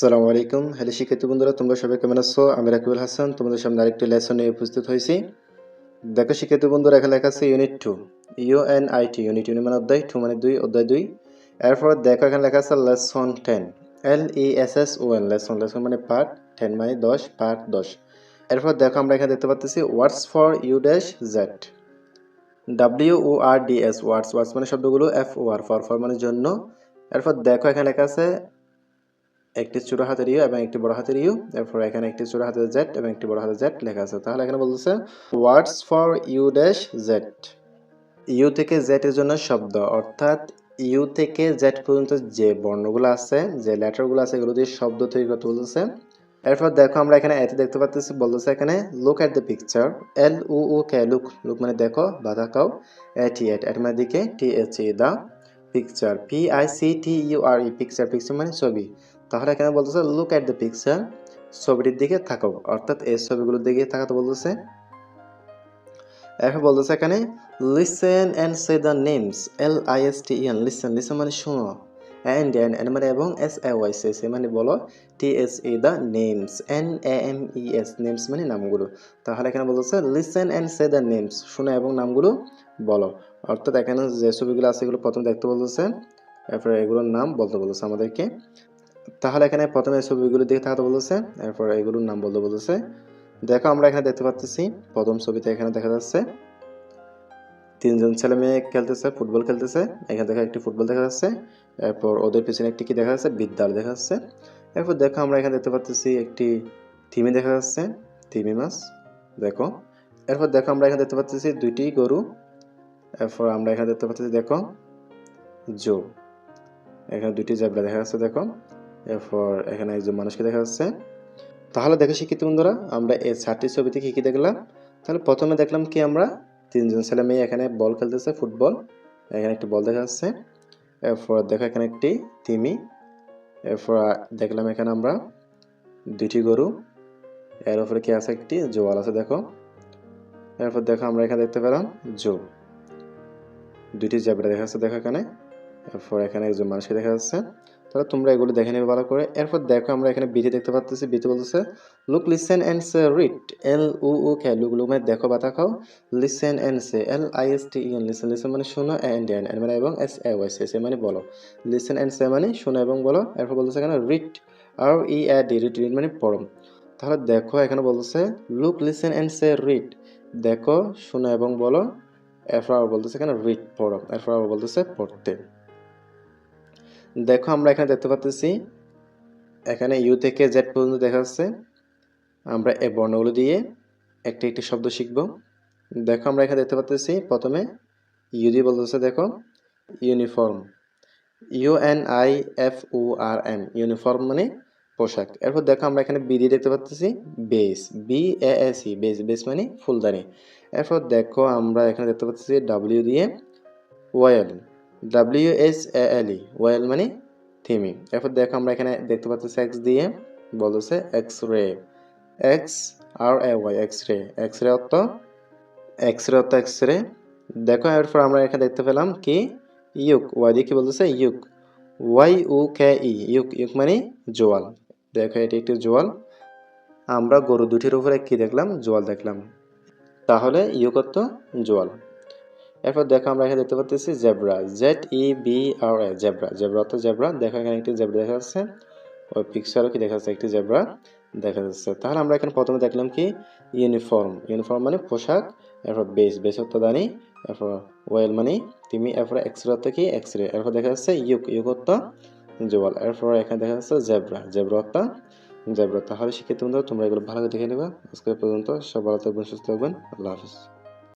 আসসালামু আলাইকুম। হ্যালো শিক্ষার্থী বন্ধুরা, তোমরা সবাই কেমন আছো? আমি রাকিবুল হাসান, তোমাদের সামনে আরেকটি লেসন নিয়ে উপস্থিত হয়েছি। দেখো শিক্ষার্থী বন্ধুরা, এখানে লেখা আছে unit two U N I T unit unit মানে অধ্যায় টু মানে দুই, অধ্যায় দুই। এরপর দেখো এখানে লেখা আছে lesson ten L E S S O N lesson lesson মানে পার্ট টেন মানে দশ পার্ট দশ। এরপর দেখো আমরা এখানে দেখতে পাচ্ছি words for U dash Z W O R D S words words মানে শব্দগুলো F O R for for মানে জন্য। এরপর দেখো এখানে লেখা আছে একটি ছোট হাতের ইউ এবং একটি বড় হাতের ইউ। এরপর এখানে একটি ছোট হাতের জেড এবং একটি বড় হাতের জেড লেখা আছে। তাহলে এখানে বলতেছে words for U dash Z U থেকে জেড এর জন্য শব্দ, অর্থাৎ ইউ থেকে জেড পর্যন্ত যে বর্ণগুলো আছে, যে লেটারগুলো আছে, এগুলো দিয়ে শব্দ তৈরি করতে বলতেছে। এরপর দেখো আমরা এখানে এতে দেখতে পাচ্ছি বলতেছে এখানে look at the picture L O O K look look মানে দেখো বা তাকাও এটি এট এট মানে দিকে T H E the picture P I C T U R E picture picture মানে ছবি। তাহলে এখানে বলতেছে লুক এট দ্য পিকচার ছবিটির দিকে থাকো। অর্থাৎ এই ছবিগুলোর দিকে থাকাতে বলতেছে। এরপর বলতেছে এখানে listen and say the names L I S T N listen listen মানে শুনো। অ্যান্ড এন এন মানে এবং S A Y say say মানে বলো T S E the names N A M E S names মানে নামগুলো। তাহলে এখানে বলতেছে listen and say the names শোনো এবং নামগুলো বলো। অর্থাৎ এখানে যে ছবিগুলো আছে এগুলো প্রথম দেখতে বলতেছে, এরপরে এগুলোর নাম বলতে বলতেছে আমাদেরকে। তাহলে এখানে প্রথমে ছবিগুলোর দিকে তাকাতে বলেছে, এরপর এগুলোর নাম বলতে বলেছে। দেখো, আমরা এখানে দেখতে পাচ্ছি প্রথম ছবিতে এখানে দেখা যাচ্ছে তিনজন ছেলে মেয়ে খেলতেছে, ফুটবল খেলতেছে। এখানে দেখা একটি ফুটবল দেখা যাচ্ছে, এরপর ওদের পিছনে একটি কি দেখা যাচ্ছে, বিদ্যালয় দেখা যাচ্ছে। এরপর দেখো, আমরা এখানে দেখতে পাচ্ছি একটি থিমি দেখা যাচ্ছে থিমি মাছ, দেখো। এরপর দেখো, আমরা এখানে দেখতে পাচ্ছি দুইটি গরু, এরপর আমরা এখানে দেখতে পাচ্ছি দেখো, জো। এখানে দুইটি জেব্রা দেখা যাচ্ছে, দেখো। এরপর এখানে একজন মানুষকে দেখা যাচ্ছে। তাহলে দেখো, শিক্ষিত বন্ধুরা, আমরা এই চারটি ছবিতে কী কী দেখলাম? তাহলে প্রথমে দেখলাম কি আমরা? তিনজন ছেলে মেয়ে এখানে বল খেলতেছে, ফুটবল। এখানে একটি বল দেখা যাচ্ছে। এরপর দেখো এখানে একটি তিমি। এরপর দেখলাম এখানে আমরা দুইটি গরু। এর উপরে কি আছে একটি? জোয়াল আছে, দেখো। এরপর দেখো আমরা এখানে দেখতে পেলাম জো। দুইটি জ্যাবরা দেখা যাচ্ছে, দেখো এখানে। এরপর এখানে একজন মানুষকে দেখা যাচ্ছে। তাহলে তোমরা এগুলো দেখে নেবে ভালো করে। এরপর দেখো আমরা এখানে বিটি দেখতে পাচ্ছি বিটি বলতেছে look listen and say read L O O K look look মানে দেখো বা তাকাও listen and say L I S T N listen listen মানে শোনো অ্যান্ড এন মানে এবং এস এ ওয়াই সে মানে বলো। লিসেন অ্যান্ড সে মানে শোনো এবং বলো। এরপর বলতেছে এখানে read R E A D read read মানে পড়ো। তাহলে দেখো এখানে বলতেছে look listen and say read দেখো, শোনো এবং বলো। এরপর আবার বলতেছে এখানে রিড পড়ো। এরপর আবার বলতেছে, পড়তে। দেখো আমরা এখানে দেখতে পাচ্ছি এখানে ইউ থেকে জেড পর্যন্ত দেখা যাচ্ছে। আমরা এই বর্ণগুলো দিয়ে একটি একটি শব্দ শিখব। দেখো আমরা এখানে দেখতে পাচ্ছি প্রথমে ইউ দিয়ে বলতেছে, দেখো uniform U N I F O R M uniform মানে পোশাক। এরপর দেখো আমরা এখানে বি দিয়ে দেখতে পাচ্ছি base B A S E base base মানে ফুলদানি। এরপর দেখো আমরা এখানে দেখতে পাচ্ছি ডাব্লিউ দিয়ে well W S L E well মানে থিমি এরপর দেখো আমরা এখানে দেখতে পাচ্ছি এক্স দিয়ে, বলতেছে X ray X R A Y X ray X ray অর্থ এক্স রে অর্থ এক্স রে দেখো, এরপর আমরা এখানে দেখতে পেলাম কি? ইউক ওয়াই দিয়ে কি বলতেছে? Yoke Y O K E yoke yoke মানে জোয়াল। দেখো, এটি একটি জোয়াল। আমরা গরু দুটির উপরে কি দেখলাম? জোয়াল দেখলাম। তাহলে ইউক অর্থ জোয়াল। এরপর দেখো আমরা এখানে দেখতে পাচ্ছি zebra Z E B R A zebra zebra অর্থ জেব্রা। দেখো এখানে একটি জেব্রা দেখা যাচ্ছে, ওই পিকচারও কি দেখা যাচ্ছে? একটি জেব্রা দেখা যাচ্ছে। তাহলে আমরা এখানে প্রথমে দেখলাম কি? ইউনিফর্ম ইউনিফর্ম মানে পোশাক, এরপর বেস বেস অর্থ দানি এরপর ওয়েল মানে তিমি, এরপর এক্স রে অর্থ কি? এক্স রে এরপর দেখা যাচ্ছে ইউক ইউক অর্থ জোয়াল এরপর এখানে দেখা যাচ্ছে জেব্রা জেব্রা অর্থ জেব্রা। তাহলে শিক্ষিত তোমরা এগুলো ভালো করে দেখে নেবে। আজকে পর্যন্ত সব ভালো থাকবেন, সুস্থ থাকবেন। আল্লাহ হাফিজ।